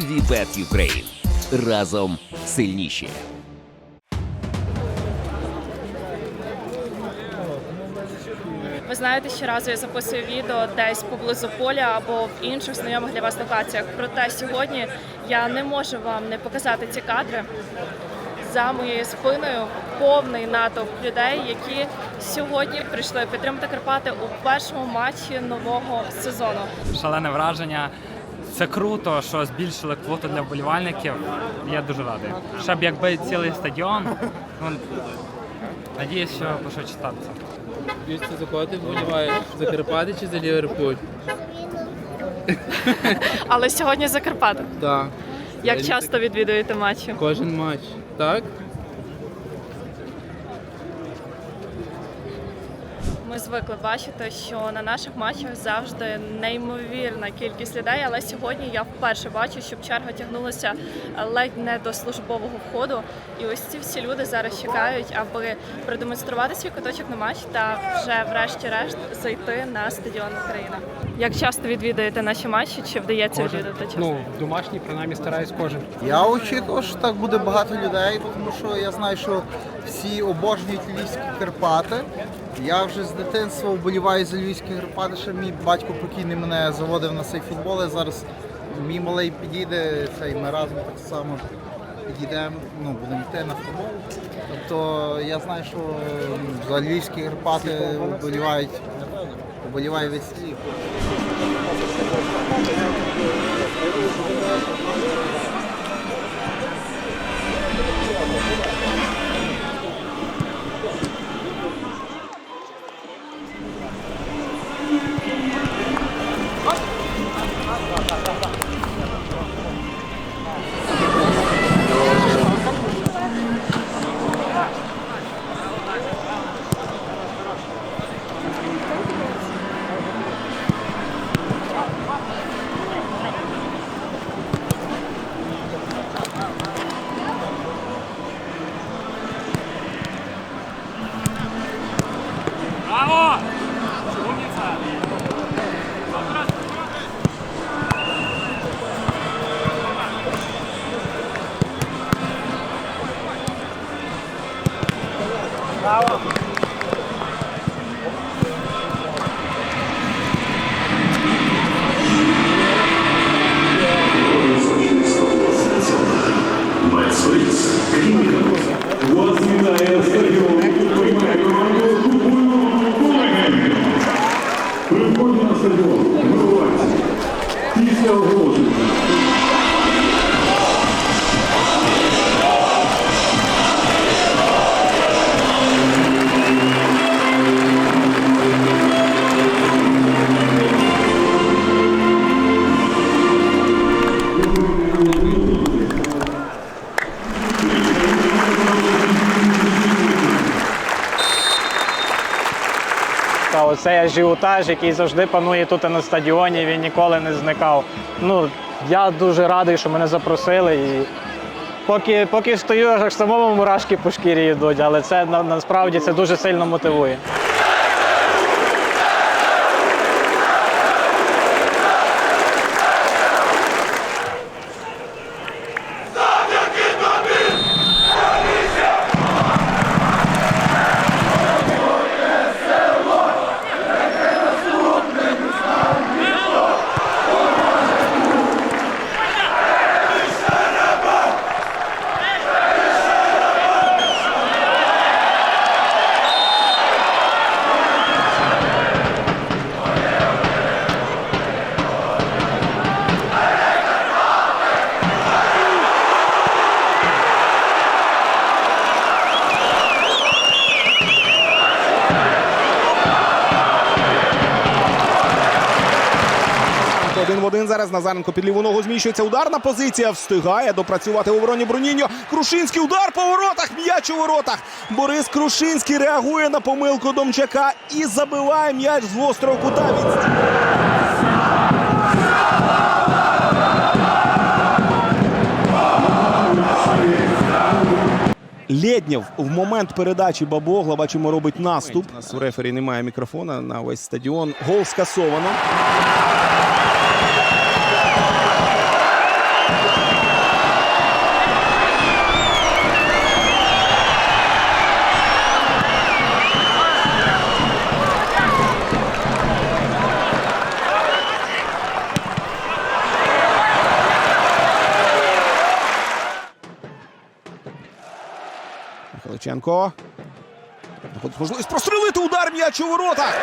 Вібет Юкрейн. Разом сильніші. Ви знаєте, щоразу я записую відео десь поблизу поля або в інших знайомих для вас локаціях. Проте сьогодні я не можу вам не показати ці кадри. За моєю спиною повний натовп людей, які сьогодні прийшли підтримати Карпати у першому матчі нового сезону. шалене враження. Це круто, що збільшили квоту для вболівальників. Я дуже радий. Щоб якби цілий стадіон. Ну, надіюсь, що пошвидше станеться. Більше за кого ти вболіваєш? За Карпати чи за Ліверпуль? Але сьогодні за Карпати. Так. Як часто відвідуєте матчі? Кожен матч. Так? Звикли бачити, що на наших матчах завжди неймовірна кількість людей, але сьогодні я вперше бачу, щоб черга тягнулася ледь не до службового входу. І ось ці всі люди зараз чекають, аби продемонструвати свій куточок на матч та вже, врешті-решт, зайти на стадіон України. Як часто відвідуєте наші матчі? Чи вдається відвідати часто? Ну, домашній, принаймні, стараюсь кожен. Я очікував, що так буде багато людей, тому що я знаю, що всі обожнюють львівські Карпати. Я вже з дитинства вболіваю за львівські Карпати, ще мій батько покійний мене заводив на цей футбол. і Зараз мій малий підійде, цей ми разом так само підійдемо, ну, будемо йти на футбол. Тобто я знаю, що за львівські Карпати вболівають, вболіває 算了算 вході на стадіон вибувайте. Після оголошення. Та оцей ажіотаж, який завжди панує тут на стадіоні, він ніколи не зникав. Ну, я дуже радий, що мене запросили. І поки, поки стою, аж самому мурашки по шкірі йдуть, але це насправді це дуже сильно мотивує. Зараз Назаренко під ліву ногу зміщується. Ударна позиція. Встигає допрацювати у обороні Бруніньо. Крушинський удар по воротах. М'яч у воротах. Борис Крушинський реагує на помилку Домчака і забиває м'яч з гострого кута. Від... Лєднєв в момент передачі Бабогла, бачимо, робить наступ. У нас у рефері немає мікрофона на весь стадіон. Гол скасовано. Знаходить можливість прострелити удар м'яч у воротах.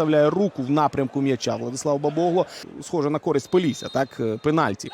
Виставляє руку в напрямку м'яча. Владислав Бабогло схоже на користь Полісся, так е, пенальті.